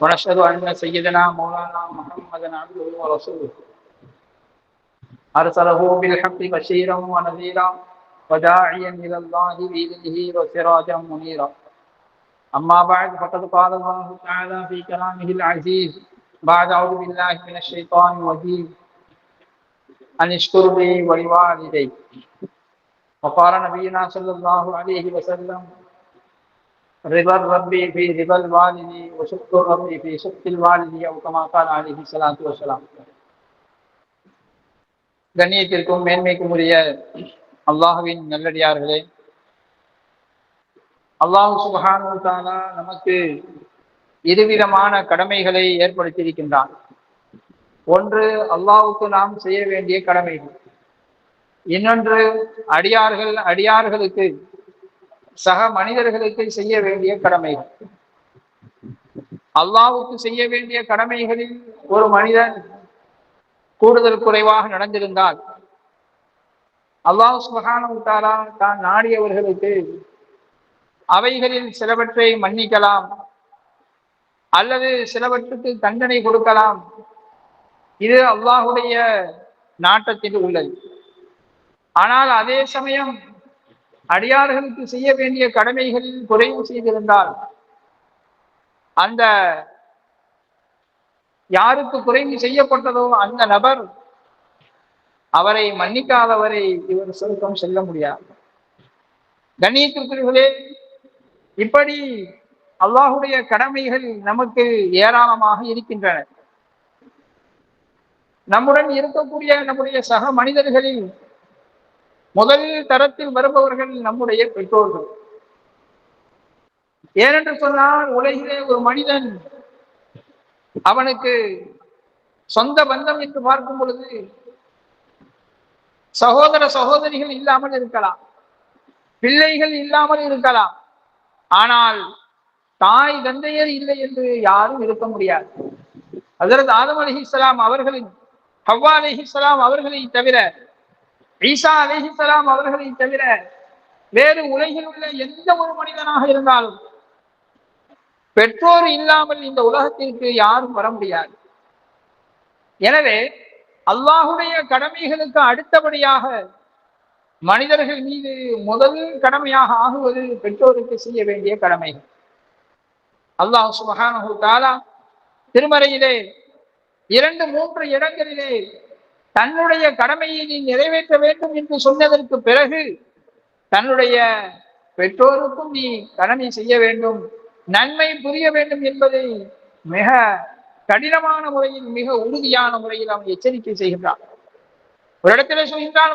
ونشهد أن سيدنا مولانا محمدا عبده ورسوله. أرسله بالحق بشيرا ونذيرا وداعيا إلى الله بإذنه وسراجا منيرا. أما بعد فقد قال الله تعالى في كلامه العزيز بعد أعوذ بالله من الشيطان الرجيم. أن اشكر لي ولوالدي. وقال نبينا صلى الله عليه وسلم رضا الرب في رضا الوالد وشكر الرب في شكر الوالد أو كما قال عليه الصلاة والسلام கண்ணியத்திற்கும் மேன்மைக்கும் உரிய அல்லாஹுவின் நல்லடியார்களே அல்லாஹு சுபஹானு தாலா நமக்கு இருவிதமான கடமைகளை ஏற்படுத்தியிருக்கின்றான் ஒன்று அல்லாஹுக்கு நாம் செய்ய வேண்டிய கடமைகள் இன்னொன்று அடியார்கள் அடியார்களுக்கு சக மனிதர்களுக்கு செய்ய வேண்டிய கடமைகள். அல்லாவுக்கு செய்ய வேண்டிய கடமைகளில் ஒரு மனிதன் கூடுதல் குறைவாக நடந்திருந்தால் அல்லாஹ் சுபகானா தான் நாடியவர்களுக்கு அவைகளில் சிலவற்றை மன்னிக்கலாம் அல்லது சிலவற்றுக்கு தண்டனை கொடுக்கலாம். இது அல்லாஹுடைய நாட்டத்தில் உள்ளது. ஆனால் அதே சமயம் அடியார்களுக்கு செய்ய வேண்டிய கடமைகளில் குறைவு செய்திருந்தால் அந்த யாருக்கு குறைவு செய்யப்பட்டதோ அந்த நபர் அவரை மன்னிக்காதவரை இவர் சுருக்கம் செல்ல முடியாது. கண்ணியத்திற்குரியர்களே இப்படி அல்லாஹுடைய கடமைகள் நமக்கு ஏராளமாக இருக்கின்றன. நம்முடன் இருக்கக்கூடிய நம்முடைய சக மனிதர்களில் முதல் தரத்தில் வருபவர்கள் நம்முடைய பெற்றோர்கள். ஏனென்று சொன்னால் உலகிலே ஒரு மனிதன் அவனுக்கு சொந்த பந்தம் என்று பார்க்கும் பொழுது சகோதர சகோதரிகள் இல்லாமல் இருக்கலாம் பிள்ளைகள் இல்லாமல் இருக்கலாம். ஆனால் தாய் தந்தையர் இல்லை என்று யாரும் இருக்க முடியாது. அதரது ஆதம் அலஹிஸ்லாம் அவர்களின் ஹவ்வா அலஹிஸ்லாம் அவர்களை தவிர ஈசா அலிஹிசலாம் அவர்களை தவிர வேறு உலகில் உள்ள எந்த ஒரு மனிதனாக இருந்தாலும் பெற்றோர் இல்லாமல் இந்த உலகத்திற்கு யாரும் வர முடியாது. எனவே அல்லாஹுடைய கடமைகளுக்கு அடுத்தபடியாக மனிதர்கள் மீது முதல் கடமையாக ஆகுவது பெற்றோருக்கு செய்ய வேண்டிய கடமைகள். அல்லாஹ் சுபகான திருமறையிலே இரண்டு மூன்று இடங்களிலே தன்னுடைய கடமையை நீ நிறைவேற்ற வேண்டும் என்று சொன்னதற்கு பிறகு தன்னுடைய பெற்றோருக்கும் நீ கடமை செய்ய வேண்டும் நன்மை புரிய வேண்டும் என்பதை மிக கடினமான முறையில் மிக உறுதியான முறையில் அவன் எச்சரிக்கை செய்கின்றான். ஒரு இடத்துல சொல்கின்றான்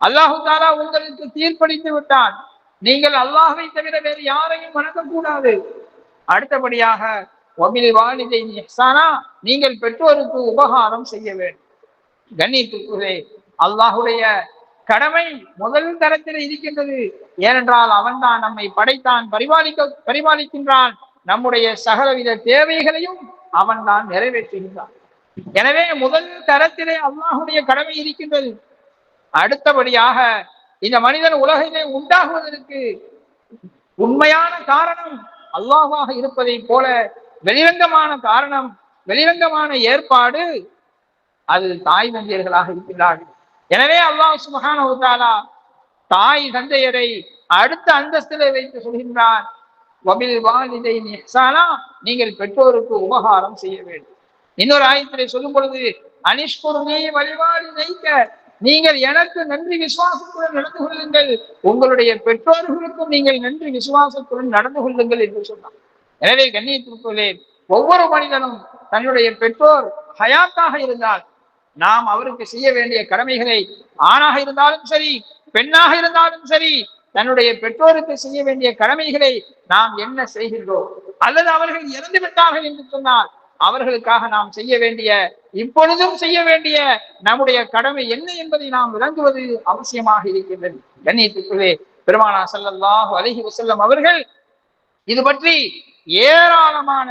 அல்லாஹு தாலா உங்களுக்கு தீர்ப்பளித்து விட்டான். நீங்கள் அல்லாஹை தவிர வேறு யாரையும் வணங்கக்கூடாது. அடுத்தபடியாக ஒமில் வாலிதை நீங்கள் பெற்றோருக்கு உபகாரம் செய்ய வேண்டும். கண்ணியத்துக்குவே அல்லாஹுடைய கடமை முதல் தரத்தில் இருக்கின்றது. ஏனென்றால் அவன் தான் நம்மை படைத்தான் பரிபாலிக்க பரிபாலிக்கின்றான். நம்முடைய சகலவித தேவைகளையும் அவன் தான் நிறைவேற்றுகின்றான். எனவே முதல் தரத்திலே அல்லாஹுடைய கடமை இருக்கின்றது. அடுத்தபடியாக இந்த மனிதன் உலகிலே உண்டாகுவதற்கு உண்மையான காரணம் அல்லாஹாக இருப்பதை போல வெளிரங்கமான காரணம் வெளிரங்கமான ஏற்பாடு அது தாய் தந்தையர்களாக இருக்கிறார்கள் எனவே அல்லாஹ் சுபகான தாய் தந்தையரை அடுத்த அந்தஸ்திலே வைத்து சொல்கின்றான் நீங்கள் பெற்றோருக்கு உபகாரம் செய்ய வேண்டும். இன்னொரு ஆயத்திலே சொல்லும் பொழுது அனிஷ்குருமே வழிபாடு நைக்க நீங்கள் எனக்கு நன்றி விசுவாசத்துடன் நடந்து கொள்ளுங்கள். உங்களுடைய பெற்றோர்களுக்கும் நீங்கள் நன்றி விசுவாசத்துடன் நடந்து கொள்ளுங்கள் என்று சொன்னார். எனவே கண்ணியத்திற்குள்ளே ஒவ்வொரு மனிதனும் தன்னுடைய பெற்றோர் ஹயாத்தாக இருந்தால் நாம் அவருக்கு செய்ய வேண்டிய கடமைகளை ஆணாக இருந்தாலும் சரி பெண்ணாக இருந்தாலும் சரி தன்னுடைய பெற்றோருக்கு செய்ய வேண்டிய கடமைகளை நாம் என்ன செய்கின்றோம்? அல்லது அவர்கள் இறந்து விட்டார்கள் என்று சொன்னால் அவர்களுக்காக நாம் செய்ய வேண்டிய இப்பொழுதும் செய்ய வேண்டிய நம்முடைய கடமை என்ன என்பதை நாம் விளங்குவது அவசியமாக இருக்கின்றது. கண்ணியத்துக்குள்ளே பெருமானா சல்லல்லாஹு அலஹி வசல்லம் அவர்கள் இது பற்றி ஏராளமான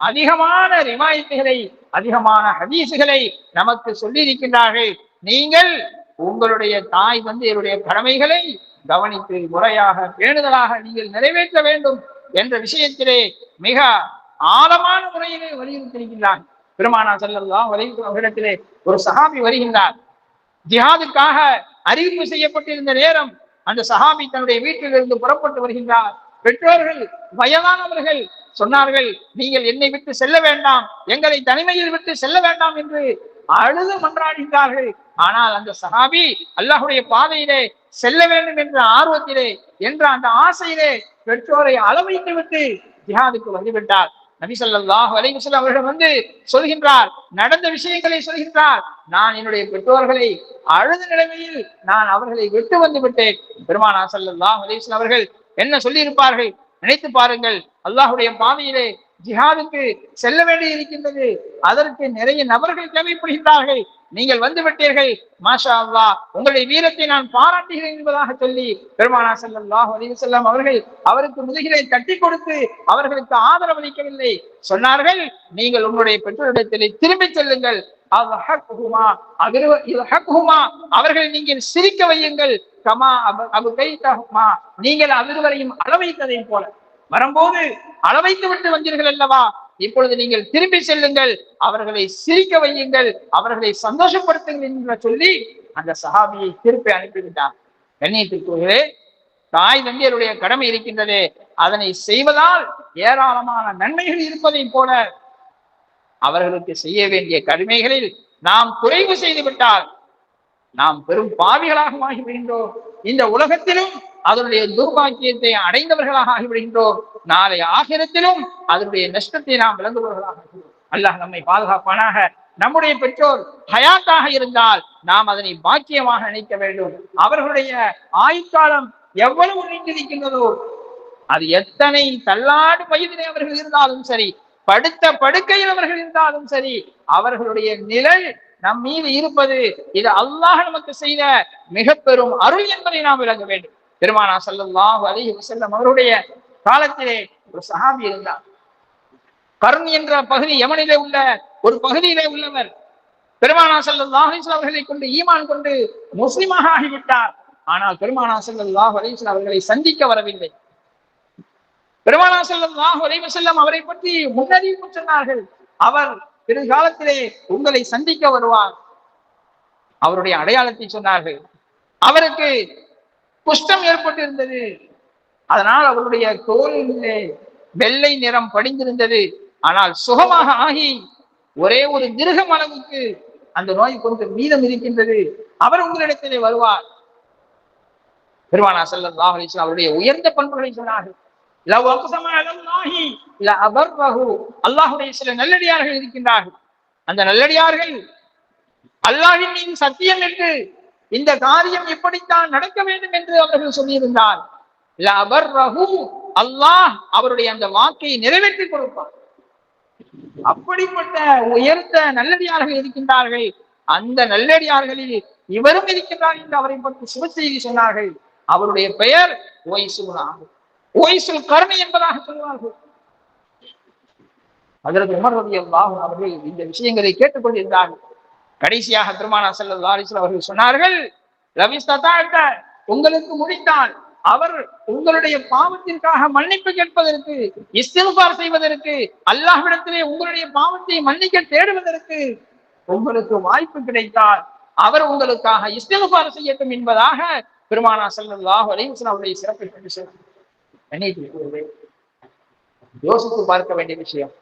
அதிகமான ரிவாயத்துகளை அதிகமான ஹதீசுகளை நமக்கு சொல்லி இருக்கின்றார்கள் நீங்கள் உங்களுடைய தாய் வந்து என்னுடைய கடமைகளை கவனித்து முறையாக பேணுதலாக நீங்கள் நிறைவேற்ற வேண்டும் என்ற விஷயத்திலே மிக ஆழமான முறையிலே வலியுறுத்தியிருக்கின்றார் பெருமானா செல்லலாம் அவரிடத்திலே ஒரு சஹாபி வருகின்றார். ஜிஹாதுக்காக அறிவிப்பு செய்யப்பட்டிருந்த நேரம் அந்த சஹாபி தன்னுடைய வீட்டிலிருந்து புறப்பட்டு வருகின்றார். பெற்றோர்கள் வயதானவர்கள் சொன்னார்கள் நீங்கள் என்னை விட்டு செல்ல வேண்டாம் எங்களை தனிமையில் விட்டு செல்ல வேண்டாம் என்று அழுது மன்றாடுகின்றார்கள். ஆனால் அந்த சஹாபி அல்லாஹுடைய பாதையிலே செல்ல வேண்டும் என்ற ஆர்வத்திலே என்ற அந்த ஆசையிலே பெற்றோரை அளவைத்து விட்டு ஜிஹாதுக்கு வந்துவிட்டார். நபி அலைவசல் அலைவசல்லம் அவர்கள் வந்து சொல்கின்றார் நடந்த விஷயங்களை சொல்கின்றார். நான் என்னுடைய பெற்றோர்களை அழுத நிலைமையில் நான் அவர்களை விட்டு வந்து விட்டேன். பெருமானா சல்லாஹ் அலைவசல் அவர்கள் என்ன சொல்லியிருப்பார்கள்? நினைத்து பாருங்கள் அல்லாஹுடைய பாதையிலே ஜிஹாதுக்கு செல்ல வேண்டி இருக்கின்றது அதற்கு நிறைய நபர்கள் தேவைப்படுகின்றார்கள். நீங்கள் வந்து விட்டீர்கள். மாஷா அல்லா உங்களுடைய வீரத்தை நான் பாராட்டுகிறேன் என்பதாக சொல்லி பெருமானா செல்லாஹ் அலி செல்லம் அவர்கள் அவருக்கு முதுகிலை தட்டி கொடுத்து அவர்களுக்கு ஆதரவு அளிக்கவில்லை. சொன்னார்கள் நீங்கள் உங்களுடைய பெற்றோரிடத்திலே திரும்பி செல்லுங்கள். அவர்கள் நீங்கள் சிரிக்க வையுங்கள். கமா அபு கை நீங்கள் அதிர்வரையும் அளவைத்ததை போல. வரும்போது அளவைத்து விட்டு வந்தீர்கள் அல்லவா? இப்பொழுது நீங்கள் திரும்பி செல்லுங்கள். அவர்களை சிரிக்க வையுங்கள். அவர்களை சந்தோஷப்படுத்துங்கள் என்று சொல்லி அந்த சஹாபியை திருப்பி அனுப்பிவிட்டார். கண்ணியத்திற்குகளே தாய் தந்தையருடைய கடமை இருக்கின்றது. அதனை செய்வதால் ஏராளமான நன்மைகள் இருப்பதை போல அவர்களுக்கு செய்ய வேண்டிய கடமைகளில் நாம் குறைவு செய்துவிட்டால் நாம் பெரும் பாவிகளாக ஆகிவிடுகின்றோம். இந்த உலகத்திலும் அதனுடைய துர்பாக்கியத்தை அடைந்தவர்களாக ஆகிவிடுகின்றோம். நாளை ஆகிரத்திலும் அதனுடைய நஷ்டத்தை நாம் விளங்குபவர்களாக அல்லாஹ் நம்மை பாதுகாப்பானாக. நம்முடைய பெற்றோர் ஹயாத்தாக இருந்தால் நாம் அதனை பாக்கியமாக நினைக்க வேண்டும். அவர்களுடைய ஆயுட்காலம் எவ்வளவு நீண்டிருக்கின்றதோ அது எத்தனை தள்ளாடு வயதிலே அவர்கள் இருந்தாலும் சரி படுத்த படுக்கையில் அவர்கள் இருந்தாலும் சரி அவர்களுடைய நிழல் நம் மீது இருப்பது இது அல்லாஹ் நமக்கு செய்த மிக பெரும் அருள் என்பதை நாம் விளங்க வேண்டும். பெருமானா சல்லாஹு அலிஹி வசல்லம் அவருடைய காலத்திலே ஒரு சஹாபி இருந்தார். கருண் என்ற பகுதி யமனிலே உள்ள ஒரு பகுதியிலே உள்ளவர். பெருமானா சல்லாஹ் அவர்களை கொண்டு ஈமான் கொண்டு முஸ்லிமாக ஆகிவிட்டார். ஆனால் பெருமானா சல்லாஹ் அலிஸ்லாம் அவர்களை சந்திக்க வரவில்லை. பெருமானா சல்லாஹ் அலைவசல்லம் அவரை பற்றி முன்னறிவிப்பு சொன்னார்கள். அவர் பிற்காலத்திலே உங்களை சந்திக்க வருவார். அவருடைய அடையாளத்தை சொன்னார்கள். அவருக்கு குஷ்டம் ஏற்பட்டிருந்தது. அதனால் அவருடைய தோலிலே வெள்ளை நிறம் படிந்திருந்தது. ஆனால் சுகமாக ஆகி ஒரே ஒரு திருகம் அளவுக்கு அந்த நோய் கொண்டு மீதம் இருக்கின்றது. அவர் உங்களிடத்திலே வருவார். பெருமானா செல்லம் அவருடைய உயர்ந்த பண்புகளை சொன்னார்கள். அல்லாஹுடைய சில நல்லடியார்கள் இருக்கின்றார்கள். அந்த நல்லடியார்கள் அல்லாஹின் மீது சத்தியம் என்று இந்த காரியம் இப்படித்தான் நடக்க வேண்டும் என்று அவர்கள் சொல்லியிருந்தார். அல்லாஹ் அவருடைய அந்த வாக்கை நிறைவேற்றி கொடுப்பார். அப்படிப்பட்ட உயர்ந்த நல்லடியார்கள் இருக்கின்றார்கள். அந்த நல்லடியார்களில் இவரும் இருக்கின்றார் என்று அவரை பற்றி சுப செய்தி சொன்னார்கள். அவருடைய பெயர் ஓய்சுலாகும் ஓய்சுல் கருணை என்பதாக சொல்வார்கள். அதற்கு உமர் ரவி அல்லாஹும் அவர்கள் இந்த விஷயங்களை கேட்டுக்கொண்டிருந்தார்கள் கடைசியாக திருமணா செல்ல அவர்கள் சொன்னார்கள் உங்களுக்கு முடித்தால் அவர் உங்களுடைய பாவத்திற்காக மன்னிப்பு கேட்பதற்கு இஸ்திஃபார் செய்வதற்கு அல்லாஹ்விடத்திலே உங்களுடைய பாவத்தை மன்னிக்க தேடுவதற்கு உங்களுக்கு வாய்ப்பு கிடைத்தால் அவர் உங்களுக்காக இஸ்திஃபார் செய்யட்டும் என்பதாக பெருமானா செல்லல்லாஹ் அலைவசன் அவருடைய சிறப்பை கொண்டு சொன்னார். யோசித்து பார்க்க வேண்டிய விஷயம்.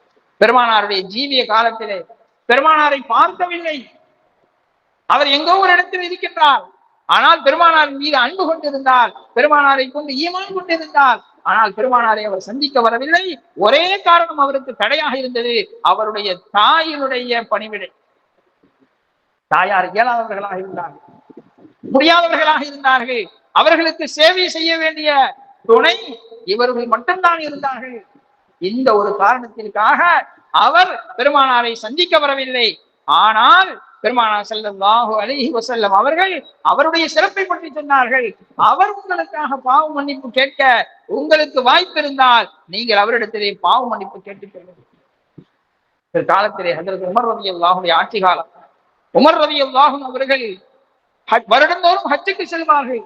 பெருமானாருடைய ஜீவிய காலத்திலே பெருமானாரை பார்க்கவில்லை. அவர் எங்கோ ஒரு இடத்தில் இருக்கின்றார். ஆனால் பெருமானார் மீது அன்பு கொண்டிருந்தார் பெருமானாரை கொண்டு ஈமான் கொண்டிருந்தார் ஆனால் பெருமானாரை அவர் சந்திக்க வரவில்லை. ஒரே காரணம் அவருக்கு தடையாக இருந்தது அவருடைய தாயினுடைய பணிவிடை. தாயார் இயலாதவர்களாக இருந்தார்கள். முடியாதவர்களாக இருந்தார்கள். அவர்களுக்கு சேவை செய்ய வேண்டிய துணை இவர்கள் மட்டும்தான் இருந்தார்கள். இந்த ஒரு காரணத்திற்காக அவர் பெருமானாரை சந்திக்க வரவில்லை. ஆனால் பெருமானார் செல்லல்லாஹு அலிஹி வசல்லம் அவர்கள் அவருடைய சிறப்பை பற்றி சொன்னார்கள். அவர் உங்களுக்காக பாவ மன்னிப்பு கேட்க உங்களுக்கு வாய்ப்பு இருந்தால் நீங்கள் அவரிடத்திலே பாவ மன்னிப்பு கேட்டுக் காலத்திலே அதற்கு உமர் ரவி அல்லாஹுடைய ஆட்சி காலம். உமர் ரவி அல்லாஹும் அவர்கள் வருடந்தோறும் ஹஜ்ஜுக்கு செல்வார்கள்.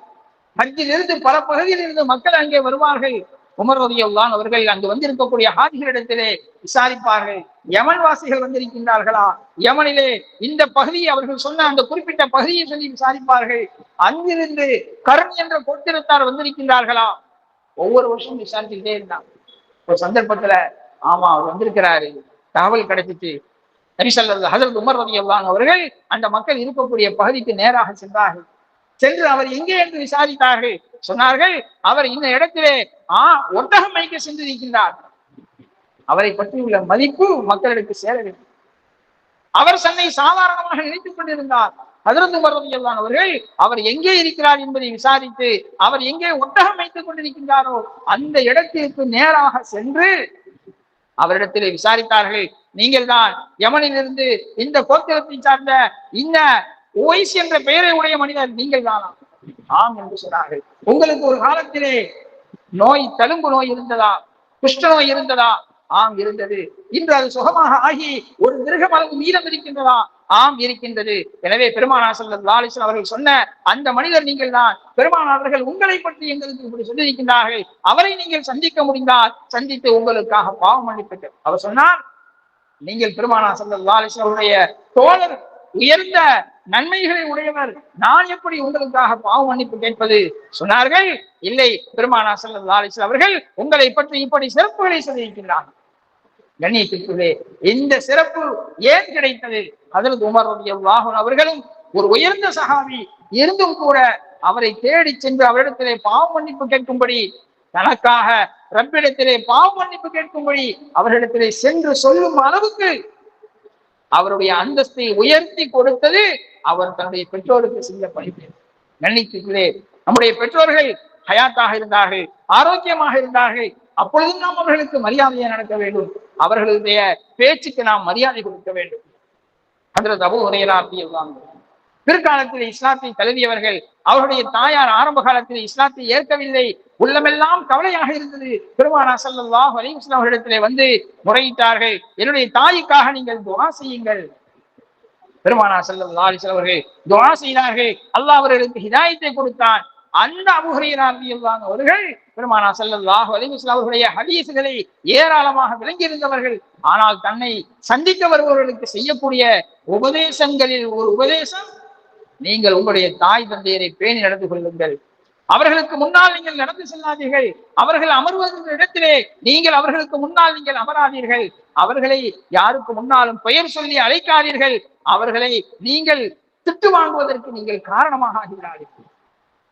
ஹஜ்ஜிலிருந்து பல பகுதியில் இருந்து மக்கள் அங்கே வருவார்கள். உமர் ரதியுல்லான் அவர்கள் அங்கு வந்திருக்கக்கூடிய ஹாஜிகளிடத்திலே விசாரிப்பார்கள். யமன் வாசிகள் வந்திருக்கின்றார்களா? யமனிலே இந்த பகுதியை அவர்கள் சொன்ன அந்த குறிப்பிட்ட பகுதியை சொல்லி விசாரிப்பார்கள். அங்கிருந்து கரண் என்ற கோத்திரத்தார் வந்திருக்கின்றார்களா? ஒவ்வொரு வருஷமும் விசாரிச்சுக்கிட்டே இருந்தான். ஒரு சந்தர்ப்பத்துல ஆமா அவர் வந்திருக்கிறாரு. தகவல் கிடைச்சிச்சு. நரிசல்லது ஹசரத் உமர் ரதியுல்லான் அவர்கள் அந்த மக்கள் இருக்கக்கூடிய பகுதிக்கு நேராக சென்றார்கள். சென்று அவர் எங்கே என்று விசாரித்தார்கள். சொன்னார்கள் அவர் இந்த இடத்திலே ஆ ஒட்டகம் வைக்க சென்றிருக்கின்றார் அவரை பற்றி உள்ள மதிப்பு மக்களுக்கு சேர வேண்டும். அவர் தன்னை சாதாரணமாக நினைத்துக் கொண்டிருந்தார். அதிர்ந்து மருதியல்லான் அவர்கள் அவர் எங்கே இருக்கிறார் என்பதை விசாரித்து அவர் எங்கே ஒட்டகம் வைத்துக் கொண்டிருக்கின்றாரோ அந்த இடத்திற்கு நேராக சென்று அவரிடத்திலே விசாரித்தார்கள். நீங்கள் தான் யமனிலிருந்து இந்த கோத்திரத்தை சார்ந்த இந்த ஓய்ஸ் என்ற பெயரை உடைய மனிதர் நீங்கள் தானா ஆம் என்று சொன்னார்கள். உங்களுக்கு ஒரு காலத்திலே நோய் தழும்பு நோய் இருந்ததா? குஷ்ட நோய் இருந்ததா? ஆம் இருந்தது. இன்று அது சுகமாக ஆகி ஒரு மிருகம் அளவு மீதம் இருக்கின்றதா? ஆம் இருக்கின்றது. எனவே பெருமானா சல்லா அவர்கள் சொன்ன அந்த மனிதர் நீங்கள் தான். பெருமானார்கள் உங்களை பற்றி எங்களுக்கு இப்படி சொல்லியிருக்கின்றார்கள். அவரை நீங்கள் சந்திக்க முடிந்தால் சந்தித்து உங்களுக்காக பாவம் மன்னிப்பு அவர் சொன்னார் நீங்கள் பெருமானா சல்லா அலிஸ்லாம் அவருடைய தோழர் உயர்ந்த நன்மைகளை உடையவர் நான் எப்படி உங்களுக்காக பாவ மன்னிப்பு கேட்பது? சொன்னார்கள் இல்லை பெருமானா சல்லா அவர்கள் உங்களை பற்றி இப்படி சிறப்புகளை சொல்லியிருக்கின்றார். கண்ணியத்திற்குள்ளே இந்த சிறப்பு ஏன் கிடைத்தது? அதில் உமர் வாகன் அவர்களும் ஒரு உயர்ந்த சகாவி இருந்தும் கூட அவரை தேடி சென்று அவரிடத்திலே பாவ மன்னிப்பு கேட்கும்படி தனக்காக ரப்பிடத்திலே பாவ மன்னிப்பு கேட்கும்படி அவரிடத்திலே சென்று சொல்லும் அளவுக்கு அவருடைய அந்தஸ்தை உயர்த்தி கொடுத்தது அவர் தன்னுடைய பெற்றோருக்கு செய்த பணிப்பு கண்ணியத்திற்குள்ளே நம்முடைய பெற்றோர்கள் ஹயாத்தாக இருந்தார்கள் ஆரோக்கியமாக இருந்தார்கள். அப்பொழுதும் நாம் அவர்களுக்கு மரியாதையை நடக்க வேண்டும். அவர்களுடைய பேச்சுக்கு நாம் மரியாதை கொடுக்க வேண்டும். அதில் தபு உரையரா அப்படியெல்லாம் பிற்காலத்தில் இஸ்லாத்தை தழுவியவர்கள் அவருடைய தாயார் ஆரம்ப காலத்தில் இஸ்லாத்தை ஏற்கவில்லை. உள்ளமெல்லாம் கவலையாக இருந்தது. பெருமானா சல்லாஹ் அலிஸ்லாம் அவர்களிடத்திலே வந்து முறையிட்டார்கள். என்னுடைய தாய்க்காக நீங்கள் துவா செய்யுங்கள். பெருமானா சல்லா அலிஸ்லாம் அவர்கள் துவா செய்தார்கள். அல்லாஹ் அவர்களுக்கு ஹிதாயத்தை கொடுத்தான். அந்த அபுஹரையராக அவர்கள் பெருமானா செல்லல்லாஹ் அலிவஸ்லாம் அவர்களுடைய ஹதீசுகளை ஏராளமாக விளங்கியிருந்தவர்கள். ஆனால் தன்னை சந்திக்க வருபவர்களுக்கு செய்யக்கூடிய உபதேசங்களில் ஒரு உபதேசம் நீங்கள் உங்களுடைய தாய் தந்தையரை பேணி நடந்து கொள்ளுங்கள். அவர்களுக்கு முன்னால் நீங்கள் நடந்து செல்லாதீர்கள். அவர்கள் அமர்வதற்கு இடத்திலே நீங்கள் அவர்களுக்கு முன்னால் நீங்கள் அமராதீர்கள். அவர்களை யாருக்கு முன்னாலும் பெயர் சொல்லி அழைக்காதீர்கள். அவர்களை நீங்கள் திட்டு வாங்குவதற்கு நீங்கள் காரணமாக ஆகிறார்கள்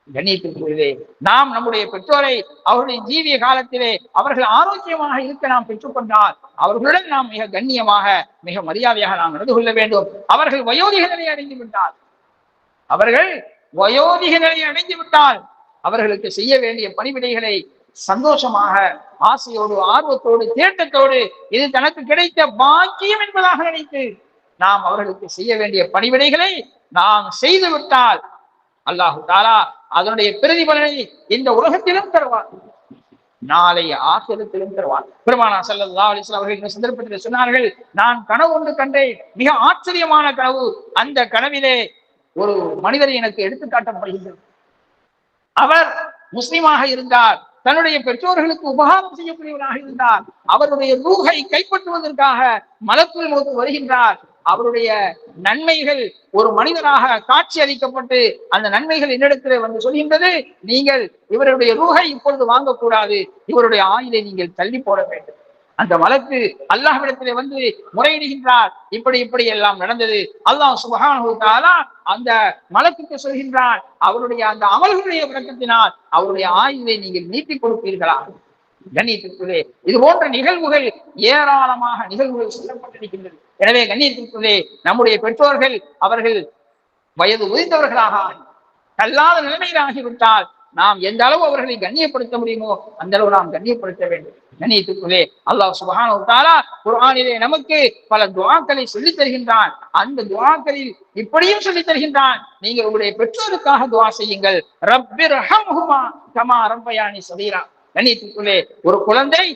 கண்ணியத்திற்குள்ளே நாம் நம்முடைய பெற்றோரை அவருடைய ஜீவிய காலத்திலே அவர்கள் ஆரோக்கியமாக இருக்க நாம் பெற்றுக்கொண்டால் அவர்களுடன் நாம் மிக கண்ணியமாக மிக மரியாதையாக நாம் நடந்து கொள்ள வேண்டும். அவர்கள் வயோதிக நிலையை அடைந்து விட்டால் அவர்கள் வயோதிக நிலையை அடைந்து விட்டால் அவர்களுக்கு செய்ய வேண்டிய பணிவிடைகளை சந்தோஷமாக ஆசையோடு ஆர்வத்தோடு தேட்டத்தோடு இது தனக்கு கிடைத்த பாக்கியம் என்பதாக நினைத்து நாம் அவர்களுக்கு செய்ய வேண்டிய பணிவிடைகளை நாம் செய்து விட்டால் அல்லாஹு தாலா அதனுடைய பிரதிபலனை இந்த உலகத்திலும் தருவார் நாளை ஆசிரியத்திலும் தருவார் பெருமானா சல்லா அலிஸ்லாம் அவர்கள் இந்த சந்தர்ப்பத்தில் சொன்னார்கள் நான் கனவு ஒன்று கண்டேன். மிக ஆச்சரியமான கனவு. அந்த கனவிலே ஒரு மனிதரை எனக்கு எடுத்துக்காட்டப்படுகின்றது அவர் முஸ்லிமாக இருந்தார். தன்னுடைய பெற்றோர்களுக்கு உபகாரம் செய்யக்கூடியவராக இருந்தார். அவருடைய ரூகை கைப்பற்றுவதற்காக மலக்குள் போது வருகின்றார். அவருடைய நன்மைகள் ஒரு மனிதனாக காட்சி அளிக்கப்பட்டு அந்த நன்மைகள் என்னிடத்திலே வந்து சொல்கின்றது நீங்கள் இவருடைய ரூகை இப்பொழுது வாங்கக்கூடாது இவருடைய ஆயிலை நீங்கள் தள்ளி போட வேண்டும். அந்த வழக்கு அல்லாஹ்விடத்திலே வந்து முறையிடுகின்றார். இப்படி இப்படி எல்லாம் நடந்தது. அல்லாஹ் சுபகான அந்த மலக்குக்கு சொல்கின்றான் அவருடைய அந்த அமல்களுடைய விளக்கத்தினால் அவருடைய ஆய்வை நீங்கள் நீட்டிக் கொடுப்பீர்களா? கண்ணியத்திற்குள்ளே. இது போன்ற நிகழ்வுகள் ஏராளமாக நிகழ்வுகள் சொல்லப்பட்டிருக்கின்றது. எனவே கண்ணியத்திற்குள்ளே நம்முடைய பெற்றோர்கள் அவர்கள் வயது உதித்தவர்களாக கல்லாத நிலைமையில் ஆகிவிட்டால் நாம் எந்த அளவு அவர்களை கண்ணியப்படுத்த முடியுமோ அந்த அளவு நாம் கண்ணியப்படுத்த வேண்டும். கண்ணியத்துக்குள்ளே அல்லாஹ் சுபஹான தாரா குர்ஆனிலே நமக்கு பல துவாக்களை சொல்லித் தருகின்றான். அந்த துவாக்களில் இப்படியும் சொல்லித் தருகின்றான். நீங்கள் உங்களுடைய பெற்றோருக்காக துவா செய்யுங்கள். ரப்பிர் ஹம்ஹுமா கமா ரப்பயானி சதீரா கண்ணியத்துக்குள்ளே ஒரு குழந்தை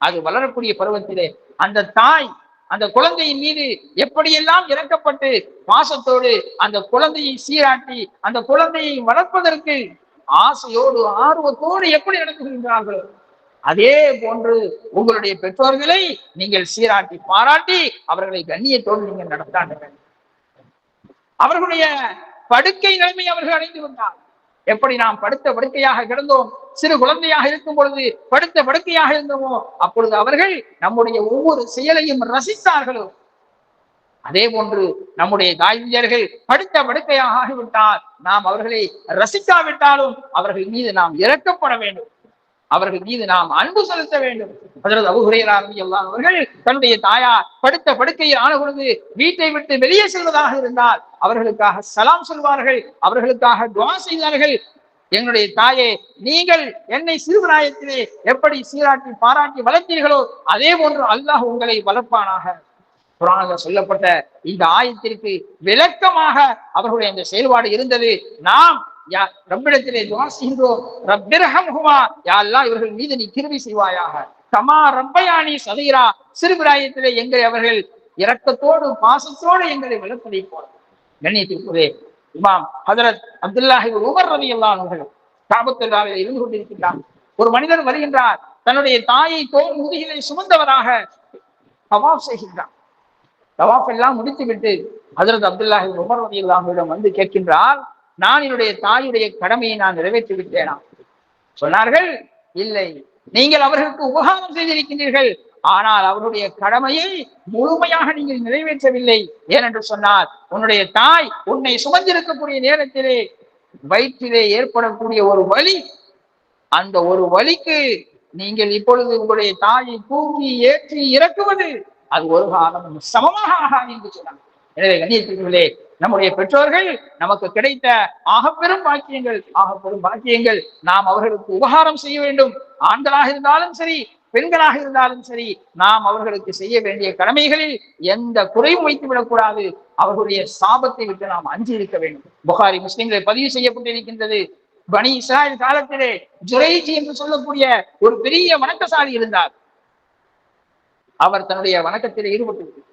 அது வளரக்கூடிய பருவத்திலே அந்த தாய் அந்த குழந்தையின் மீது எப்படியெல்லாம் இறக்கப்பட்டு பாசத்தோடு அந்த குழந்தையை சீராட்டி அந்த குழந்தையை வளர்ப்பதற்கு ஆசையோடு ஆர்வத்தோடு எப்படி நடத்துகின்றார்களோ அதே போன்று உங்களுடைய பெற்றோர்களை நீங்கள் சீராட்டி பாராட்டி அவர்களை கண்ணியத்தோடு நீங்கள் நடத்தாண்டுங்கள் அவர்களுடைய படுக்கை நிலைமை அவர்கள் அடைந்து கொண்டார். எப்படி நாம் படுத்த படுக்கையாக கிடந்தோம் சிறு குழந்தையாக இருக்கும் பொழுது படுத்த படுக்கையாக இருந்தோமோ அப்பொழுது அவர்கள் நம்முடைய ஒவ்வொரு செயலையும் ரசித்தார்களோ அதே போன்று நம்முடைய காந்தியர்கள் படுத்த படுக்கையாக ஆகிவிட்டால் நாம் அவர்களை ரசிக்காவிட்டாலும் அவர்கள் மீது நாம் இறக்கப்பட வேண்டும். அவர்கள் மீது நாம் அன்பு செலுத்த வேண்டும். அதற்கு அபுகுரையராமி எல்லாம் அவர்கள் தன்னுடைய தாயார் படுத்த படுக்கையில் ஆன பொழுது வீட்டை விட்டு வெளியே செல்வதாக இருந்தால் அவர்களுக்காக சலாம் சொல்வார்கள். அவர்களுக்காக துவா செய்தார்கள். எங்களுடைய தாயே நீங்கள் என்னை சிறுபிராயத்திலே எப்படி சீராட்டி பாராட்டி வளர்த்தீர்களோ அதே போன்று அல்லாஹ் உங்களை வளர்ப்பானாக. குரானில் சொல்லப்பட்ட இந்த ஆயத்திற்கு விளக்கமாக அவர்களுடைய இந்த செயல்பாடு இருந்தது. நாம் யா ரப்பிடத்திலே துவா செய்கின்றோம் ரப்பிரஹம்ஹுமா யா இவர்கள் மீது நீ கிருவி செய்வாயாக. தமா ரப்பயானி சதீரா சிறுபிராயத்திலே எங்களை அவர்கள் இரக்கத்தோடு பாசத்தோடு எங்களை வளர்ப்பதை போல கண்ணியத்திற்குதே இமாம் ஹதரத் அப்துல்லாஹி உமர் ரவி அல்லான் அவர்கள் காபத்துல்லாவில் இருந்து கொண்டிருக்கிறார். ஒரு மனிதர் வருகின்றார். தன்னுடைய தாயை தோல் முதுகிலை சுமந்தவராக தவாப் செய்கின்றார். தவாஃப் எல்லாம் முடித்துவிட்டு ஹசரத் அப்துல்லாஹி உமர் ரவி அல்லாஹிடம் வந்து கேட்கின்றால் நான் என்னுடைய தாயுடைய கடமையை நான் நிறைவேற்றி விட்டேனா சொன்னார்கள் இல்லை. நீங்கள் அவர்களுக்கு உபகாரம் செய்திருக்கின்றீர்கள். ஆனால் அவருடைய கடமையை முழுமையாக நீங்கள் நிறைவேற்றவில்லை. ஏனென்று சொன்னால் உன்னுடைய தாய் உன்னை சுமந்திருக்கக்கூடிய நேரத்திலே வயிற்றிலே ஏற்படக்கூடிய ஒரு வழி அந்த ஒரு வழிக்கு நீங்கள் இப்பொழுது உங்களுடைய தாயை தூக்கி ஏற்றி இறக்குவது அது ஒரு காலம் சமமாக ஆகாது என்று சொன்னாங்க எனவே கண்ணியத்திற்குள்ளே நம்முடைய பெற்றோர்கள் நமக்கு கிடைத்த ஆகப்பெரும் பாக்கியங்கள் ஆகப்பெரும் பாக்கியங்கள். நாம் அவர்களுக்கு உபகாரம் செய்ய வேண்டும். ஆண்களாக இருந்தாலும் சரி பெண்களாக இருந்தாலும் சரி நாம் அவர்களுக்கு செய்ய வேண்டிய கடமைகளில் எந்த குறையும் வைத்து விடக்கூடாது அவர்களுடைய சாபத்தை விட்டு நாம் அஞ்சி இருக்க வேண்டும். புகாரி முஸ்லிம்களை பதிவு செய்யப்பட்டிருக்கின்றது. பனி இஸ்ராயல் காலத்திலே ஜுரைஜி என்று சொல்லக்கூடிய ஒரு பெரிய வணக்கசாலி இருந்தார். அவர் தன்னுடைய வணக்கத்தில் ஈடுபட்டு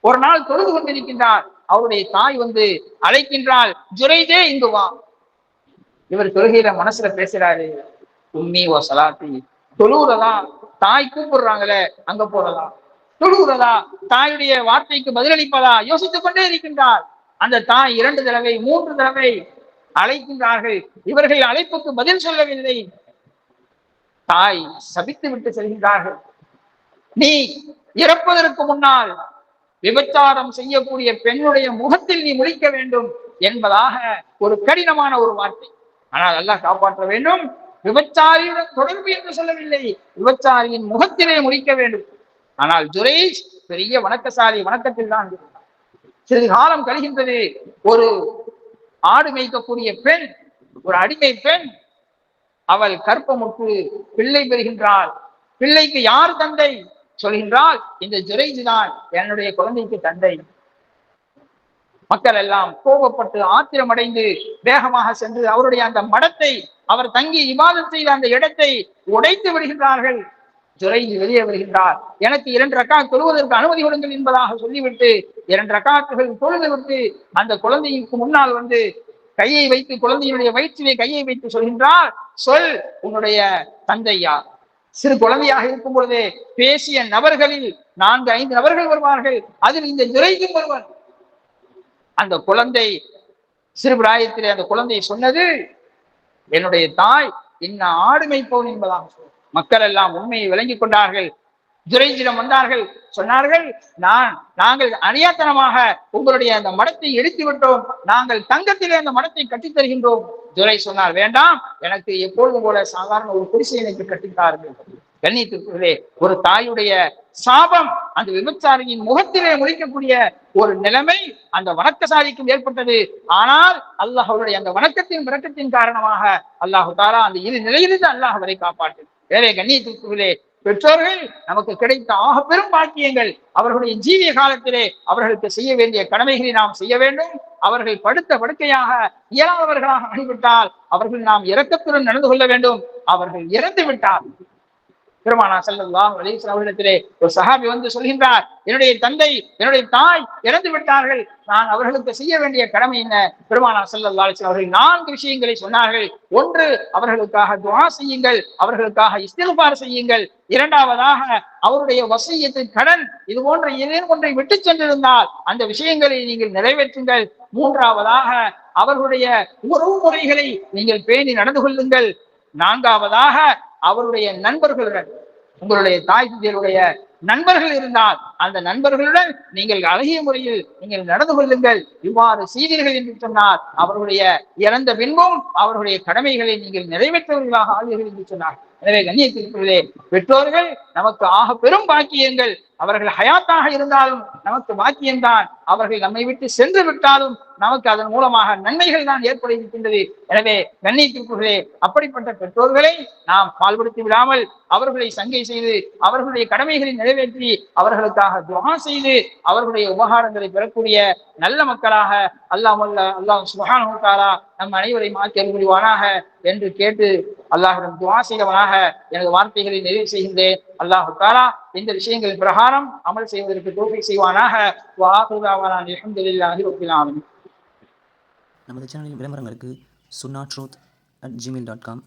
ஒரு நாள் தொழுது கொண்டிருக்கின்றார். அவருடைய தாய் வந்து அழைக்கின்றால் ஜுரைதே இங்கு வா. இவர் தொழுகையில மனசுல பேசுறாரு உம்மி ஓ சலாத்தி. தொழுவுறதா? தாய் கூப்பிடுறாங்களே அங்க போறதா? தொழுகிறதா தாயுடைய வார்த்தைக்கு பதிலளிப்பதா? யோசித்துக் கொண்டே இருக்கின்றார். அந்த தாய் இரண்டு தடவை மூன்று தடவை அழைக்கின்றார்கள். இவர்கள் அழைப்புக்கு பதில் சொல்லவில்லை. தாய் சபித்து விட்டு செல்கின்றார்கள். நீ இறப்பதற்கு முன்னால் விபச்சாரம் செய்யக்கூடிய பெண்ணுடைய முகத்தில் நீ முடிக்க வேண்டும் என்பதாக ஒரு கடினமான ஒரு வார்த்தை. ஆனால் அல்லாஹ் காப்பாற்ற வேண்டும். விபச்சாரியுடன் தொடர்பு என்று சொல்லவில்லை. விபச்சாரியின் முகத்திலே முடிக்க வேண்டும். ஆனால் ஜுரேஷ் பெரிய வணக்கசாலி வணக்கத்தில் தான் இருந்தார் சிறிது காலம் கழிகின்றது. ஒரு ஆடு மேய்க்கக்கூடிய பெண் ஒரு அடிமை பெண் அவள் கற்பமுற்று பிள்ளை பெறுகின்றாள். பிள்ளைக்கு யார் தந்தை? சொல்கின்றால் இந்த ஜுரைஜ் தான் என்னுடைய குழந்தைக்கு தந்தை. மக்கள் எல்லாம் கோபப்பட்டு ஆத்திரமடைந்து வேகமாக சென்று அவருடைய அந்த மடத்தை அவர் தங்கி விவாதம் செய்த அந்த இடத்தை உடைத்து விடுகின்றார்கள். ஜுரைஜி வெளியே வருகின்றார். எனக்கு இரண்டு ரக்கா தொழுவதற்கு அனுமதி கொடுங்கள் என்பதாக சொல்லிவிட்டு இரண்டு ரக்காத்துகள் தொழுது விட்டு அந்த குழந்தைக்கு முன்னால் வந்து கையை வைத்து குழந்தையினுடைய வயிற்றிலே கையை வைத்து சொல்கின்றார் சொல் உன்னுடைய தந்தை யார் சிறு குழந்தையாக இருக்கும் பொழுதே பேசிய நபர்களில் நான்கு ஐந்து நபர்கள் வருவார்கள். அதில் இந்த ஜுரைக்கும் வருவார். அந்த குழந்தை சிறு பிராயத்திலே அந்த குழந்தை சொன்னது என்னுடைய தாய் என்ன ஆடு மேய்ப்பவன் என்பதாக மக்கள் எல்லாம் உண்மையை விளங்கிக் கொண்டார்கள். துரைஞ்சிடம் வந்தார்கள். சொன்னார்கள் நான் நாங்கள் அநியாத்தனமாக உங்களுடைய அந்த மடத்தை எடுத்து விட்டோம். நாங்கள் தங்கத்திலே அந்த மடத்தை கட்டித் தருகின்றோம் துரை சொன்னார் வேண்டாம் எனக்கு எப்பொழுதும் போல சாதாரண ஒரு குடிசை எனக்கு கட்டித்தார்கள் கண்ணியத்திற்குள்ளே ஒரு தாயுடைய சாபம் அந்த விபச்சாரியின் முகத்திலே முடிக்கக்கூடிய ஒரு நிலைமை அந்த வணக்கசாலிக்கும் ஏற்பட்டது. ஆனால் அல்லாஹ் அவருடைய அந்த வணக்கத்தின் விளக்கத்தின் காரணமாக அல்லாஹு தாரா அந்த இரு நிலையிலிருந்து அல்லாஹ் அவரை காப்பாற்று வேலை கண்ணியத்திற்குள்ளே பெற்றோர்கள் நமக்கு கிடைத்த ஆக பெரும் பாக்கியங்கள். அவர்களுடைய ஜீவிய காலத்திலே அவர்களுக்கு செய்ய வேண்டிய கடமைகளை நாம் செய்ய வேண்டும். அவர்கள் படுத்த படுக்கையாக இயலாதவர்களாக அணிவிட்டால் அவர்கள் நாம் இரக்கத்துடன் நடந்து கொள்ள வேண்டும். அவர்கள் இறந்து விட்டால் பெருமானா செல்லல்லாம் அவர்களிடத்திலே ஒரு சஹாபி வந்து சொல்கின்றார் என்னுடைய தந்தை என்னுடைய தாய் இறந்து விட்டார்கள். நான் அவர்களுக்கு செய்ய வேண்டிய கடமை என்ன? பெருமானா செல்லல்லா அவர்கள் நான்கு விஷயங்களை சொன்னார்கள். ஒன்று அவர்களுக்காக துவா செய்யுங்கள் அவர்களுக்காக இஸ்தில்பார் செய்யுங்கள். இரண்டாவதாக அவருடைய வசியத்தின் கடன் இது போன்ற ஏதேனும் ஒன்றை விட்டு சென்றிருந்தால் அந்த விஷயங்களை நீங்கள் நிறைவேற்றுங்கள். மூன்றாவதாக அவர்களுடைய உறவு முறைகளை நீங்கள் பேணி நடந்து கொள்ளுங்கள். நான்காவதாக அவருடைய நண்பர்களுடன் உங்களுடைய தாய் தந்தையருடைய நண்பர்கள் இருந்தால் அந்த நண்பர்களுடன் நீங்கள் அழகிய முறையில் நீங்கள் நடந்து கொள்ளுங்கள். இவ்வாறு செய்தீர்கள் என்று சொன்னார். அவர்களுடைய இறந்த பின்பும் அவர்களுடைய கடமைகளை நீங்கள் நிறைவேற்றவர்களாக ஆவீர்கள் என்று சொன்னார். எனவே கண்ணியத்திற்குள்ளே பெற்றோர்கள் நமக்கு ஆக பெரும் பாக்கியங்கள். அவர்கள் ஹயாத்தாக இருந்தாலும் நமக்கு பாக்கியம்தான். அவர்கள் நம்மை விட்டு சென்று விட்டாலும் நமக்கு அதன் மூலமாக நன்மைகள் தான் ஏற்பட இருக்கின்றது எனவே கண்ணியத்திற்குள்ளே அப்படிப்பட்ட பெற்றோர்களை நாம் பால்படுத்தி விடாமல் அவர்களை சங்கை செய்து அவர்களுடைய கடமைகளை நிறைவேற்றி அவர்களுக்காக துவா செய்து அவர்களுடைய உபகாரங்களை பெறக்கூடிய நல்ல மக்களாக அல்லாஹ் அல்லாஹ் சுகானா நம் அனைவரை மாற்றி முடிவானாக என்று கேட்டு அல்லாஹிடம் துவா செய்தவனாக எனது வார்த்தைகளை நிறைவு செய்கின்றேன். அல்லாஹு தாலா இந்த விஷயங்களின் பிரகாரம் அமல் செய்வதற்கு தோல்வி செய்வானாக. நமது சேனலின் விளம்பரங்களுக்கு Chunna truth at Gmail dot com